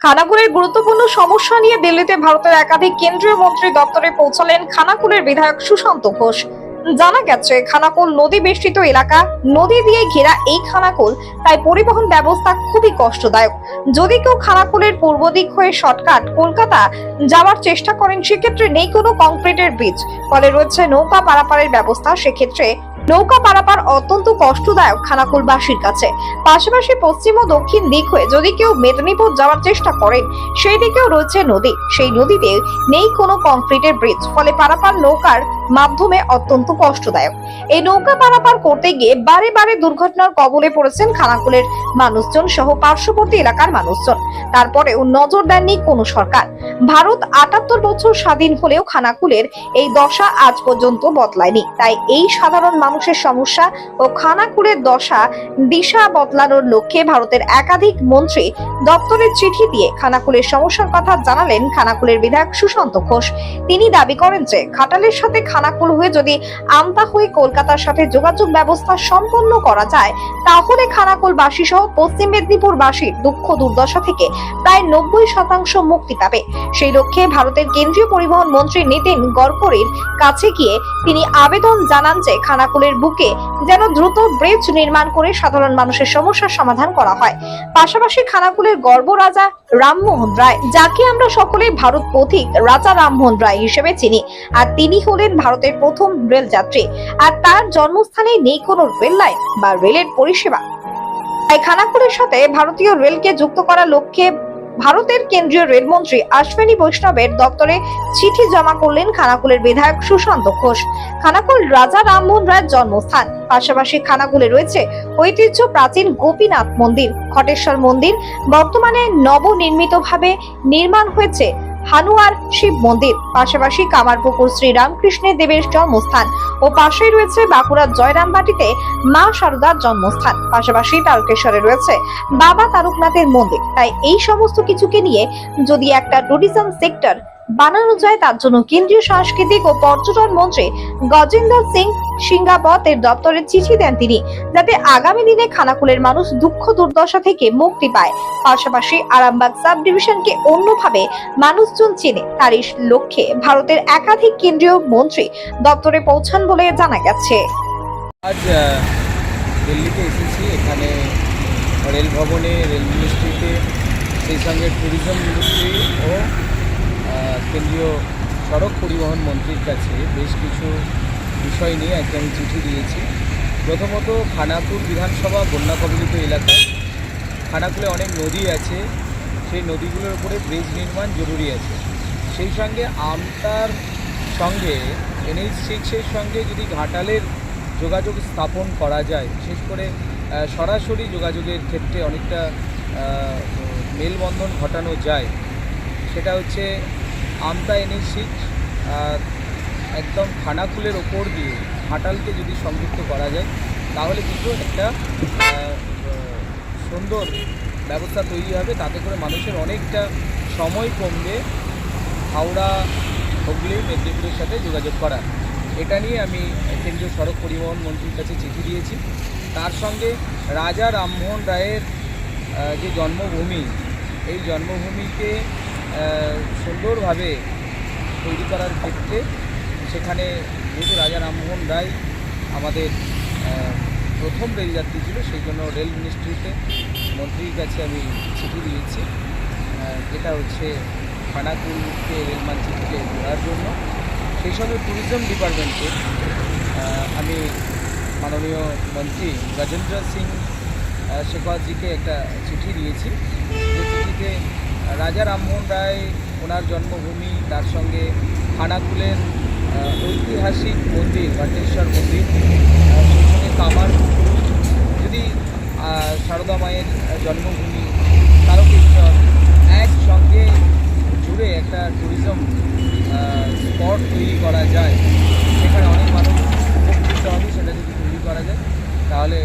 খানাকুলের গুরুত্বপূর্ণ সমস্যা নিয়ে দিল্লিতে ভারতের একাধিক কেন্দ্রীয় মন্ত্রী দপ্তরে পৌঁছালেন খানাকুলের বিধায়ক সুশান্ত ঘোষ। জানা গেছে, খানাকুল নদী বেষ্টিত এলাকা, নদী দিয়ে ঘেরা এই খানাকুল তাই পরিবহন ব্যবস্থা খুবই কষ্টদায়ক। যদি কেউ খানাকুলের পূর্ব দিক হয়ে শর্টকাট কলকাতা যাওয়ার চেষ্টা করেন, সেক্ষেত্রে নেই কোনো কংক্রিটের ব্রিজ। ফলে রয়েছে নৌকা পারাপারের ব্যবস্থা, সেক্ষেত্রে নৌকা পারাপার অত্যন্ত কষ্টদায়ক খানাকুলবাসীর কাছে। পাশাপাশি পশ্চিম ও দক্ষিণ দিক হয়ে যদি কেউ মেদিনীপুর যাওয়ার চেষ্টা করেন সেই দিকেও রয়েছে নদী। সেই নদীতে নেই কোনো কংক্রিটের ব্রিজ, ফলে পারাপার নৌকার মাধ্যমে অত্যন্ত কষ্টদায়ক। এই নৌকা পারাপার করতে গিয়ে বারে বারে দুর্ঘটনার কবলে পড়েছেন খানাকুলের মানুষজন সহ পার্শ্ববর্তী এলাকার মানুষজন। তারপরেও নজর দেননি কোনো সরকার। ভারত আটাত্তর বছর স্বাধীন হলেও খানাকুলের এই দশা আজ পর্যন্ত বদলায়নি। তাই এই সাধারণ মানুষের সমস্যা ও খানাকুলের দশা দিশা বদলানোর লক্ষ্যে ভারতের একাধিক মন্ত্রী দপ্তরের চিঠি দিয়ে খানাকুলের সমস্যার কথা জানালেন খানাকুলের বিধায়ক সুশান্ত ঘোষ। তিনি দাবি করেন যে ঘাটালের সাথে খানাকুল হয়ে যদি আমতা হয়ে কলকাতার সাথে যোগাযোগ ব্যবস্থা সম্পন্ন করা যায়, তাহলে খানাকুলবাসী সহ পশ্চিম মেদিনীপুরবাসীর দুঃখ দুর্দশা থেকে প্রায় নব্বই শতাংশ মুক্তি পাবে। সেই লক্ষ্যে ভারতের কেন্দ্রীয় পরিবহন মন্ত্রী নীতিন গডকরির কাছে গিয়ে তিনি আবেদন জানান যে খানাকুলের বুকে যেন দ্রুত ব্রিজ নির্মাণ করে সাধারণ মানুষের সমস্যার সমাধান করা হয়। পাশাপাশি খানাকুলের গর্ব রাজা রামমোহন রায়, যাকে আমরা সকলে ভারত পথিক রাজা রামমোহন রায় হিসেবে চিনি, আর তিনি হলেন ভারতের প্রথম রেল যাত্রী। আর তার জন্মস্থানে নেই কোনো রেল লাইন বা রেলের পরিষেবা। তাই খানাকুলের সাথে ভারতীয় রেলকে যুক্ত করার লক্ষ্যে ভারতের কেন্দ্রীয় রেলমন্ত্রী আশ্বিনী বৈষ্ণবের দপ্তরে চিঠি জমা করলেন খানাকুলের বিধায়ক সুশান্ত ঘোষ। খানাকুল রাজা রামমোহন রায়ের জন্মস্থান। পাশাপাশি খানাকুলে রয়েছে ঐতিহ্য প্রাচীন গোপীনাথ মন্দির। খটেশ্বর মন্দির বর্তমানে নবনির্মিতভাবে নির্মাণ হয়েছে হানুয়ার শিব মন্দির, পাশাপাশি কামারপুকুর শ্রী রামকৃষ্ণের দেবের জন্মস্থান ও পাশেই রয়েছে বাঁকুড়ার জয়রামবাটিতে মা শারদার জন্মস্থান, পাশাপাশি তারকেশ্বরে রয়েছে বাবা তারকনাথের মন্দির। তাই এই সমস্ত কিছুকে নিয়ে যদি একটা ট্যুরিজম সেক্টর বানানো যায় তার জন্য কেন্দ্রীয় সাংস্কৃতিক ও পর্যটন মন্ত্রী গজেন্দ্র সিং সিংহাবত এর দপ্তরে চিঠি দেন তিনি, যাতে আগামী দিনে খানাকুলের মানুষ দুঃখ দুর্দশা থেকে মুক্তি পায়। পাশাপাশি আরামবাগ সাব ডিভিশনকে অন্যভাবে মানুষজন চেনে তারই লক্ষ্যে ভারতের একাধিক কেন্দ্রীয় মন্ত্রী দপ্তরে পৌঁছান বলে জানা গেছে। আজ দিল্লিতে এসেছি। এখানে রেল ভবনে, রেল মিনিস্ট্রিতে সেই সঙ্গে ট্যুরিজম মিনিস্ট্রি ও কেন্দ্রীয় সড়ক পরিবহন মন্ত্রীর কাছে বেশ কিছু বিষয় নিয়ে আজকে আমি চিঠি দিয়েছি। প্রথমত খানাকুল বিধানসভা বন্যা কবলিত এলাকা খানাকুলে অনেক নদী আছে। সেই নদীগুলোর উপরে ব্রিজ নির্মাণ জরুরি আছে। সেই সঙ্গে আমতার সঙ্গে এনএইচ সিক্সের সঙ্গে যদি ঘাটালের যোগাযোগ স্থাপন করা যায়, বিশেষ করে সরাসরি যোগাযোগের ক্ষেত্রে অনেকটা মেলবন্ধন ঘটানো যায়, সেটা হচ্ছে আমতা এনএইচ সিক্স একদম খানাকুলের ওপর দিয়ে ঘাটালকে যদি সংযুক্ত করা যায়, তাহলে কিন্তু একটা সুন্দর ব্যবস্থা তৈরি হবে। তাতে করে মানুষের অনেকটা সময় কমবে হাওড়া, হুগলি, মেদিনীপুরের সাথে যোগাযোগ করা এটা নিয়ে আমি কেন্দ্রীয় সড়ক পরিবহন মন্ত্রীর কাছে চিঠি দিয়েছি। তার সঙ্গে রাজা রামমোহন রায়ের যে জন্মভূমি, এই জন্মভূমিকে সুন্দরভাবে তৈরি করার ক্ষেত্রে সেখানে যেহেতু রাজা রামমোহন রায় আমাদের প্রথম রেলযাত্রী ছিল, সেই জন্য রেল মিনিস্ট্রিতে মন্ত্রীর কাছে আমি চিঠি দিয়েছি। যেটা হচ্ছে খানাকুলকে রেল মানচিত্রে জোড়ার জন্য। সেই সঙ্গে ট্যুরিজম ডিপার্টমেন্টে আমি মাননীয় মন্ত্রী গজেন্দ্র সিং শেখাওয়াতজিকে একটা চিঠি দিয়েছি। যে চিঠিতে রাজা রামমোহন রায়, ওনার জন্মভূমি, তার সঙ্গে খানাকুলের ঐতিহাসিক মন্দির, বাটেশ্বর মন্দির সেই সঙ্গে কামার যদি সারদা মায়ের জন্মভূমি, তারকেশ্বর একসঙ্গে জুড়ে একটা ট্যুরিজম স্পট তৈরি করা যায় সেখানে অনেক মানুষ উপকৃত হবে সেটা যদি তৈরি করা যায় তাহলে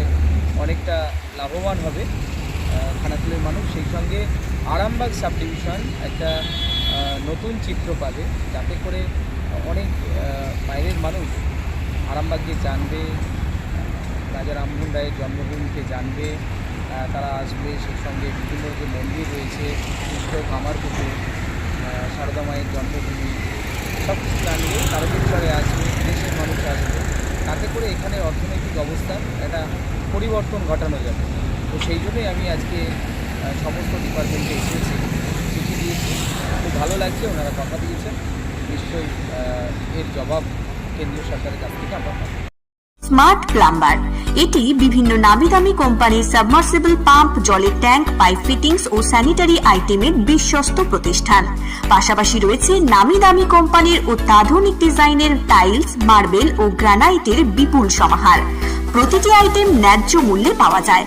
অনেকটা লাভবান হবে আহ, খানাকুলের মানুষ। সেই সঙ্গে আরামবাগ সাব ডিভিশন একটা নতুন চিত্র পাবে যাতে করে অনেক বাইরের মানুষ আরামবাগকে জানবে রাজা রামমোহন রায়ের জন্মভূমিকে জানবে তারা আসবে সেই সঙ্গে বিভিন্ন যে মন্দির রয়েছে কৃষ্ণ কামারপুকুর আহ, সারদা মায়ের জন্মভূমি সব কিছু জানবে তারকেশ্বরে আসবে দেশের মানুষ আসবে। তাতে করে এখানে অর্থনৈতিক অবস্থান একটা পরিবর্তন ঘটানো যাবে। তো সেই জন্যই আমি আজকে সমস্ত ডিপার্টমেন্টে এসেছি, চিঠি দিয়েছি। খুব ভালো লাগছে, ওনারা কথা দিয়েছেন। নিশ্চয়ই এর জবাব কেন্দ্রীয় সরকারের কাছ থেকে আমরা পাবো। স্মার্ট প্লাম্বার এটি বিভিন্ন নামি দামি কোম্পানির সাবমার্সিবল পাম্প জলের ট্যাঙ্ক পাইপ ফিটিংস ও স্যানিটারি আইটেমের বিশ্বস্ত প্রতিষ্ঠান। পাশাপাশি রয়েছে নামি দামি কোম্পানির অত্যাধুনিক ডিজাইনের টাইলস মার্বেল ও গ্রানাইটের বিপুল সমাহার। প্রতিটি আইটেম ন্যায্য মূল্যে পাওয়া যায়।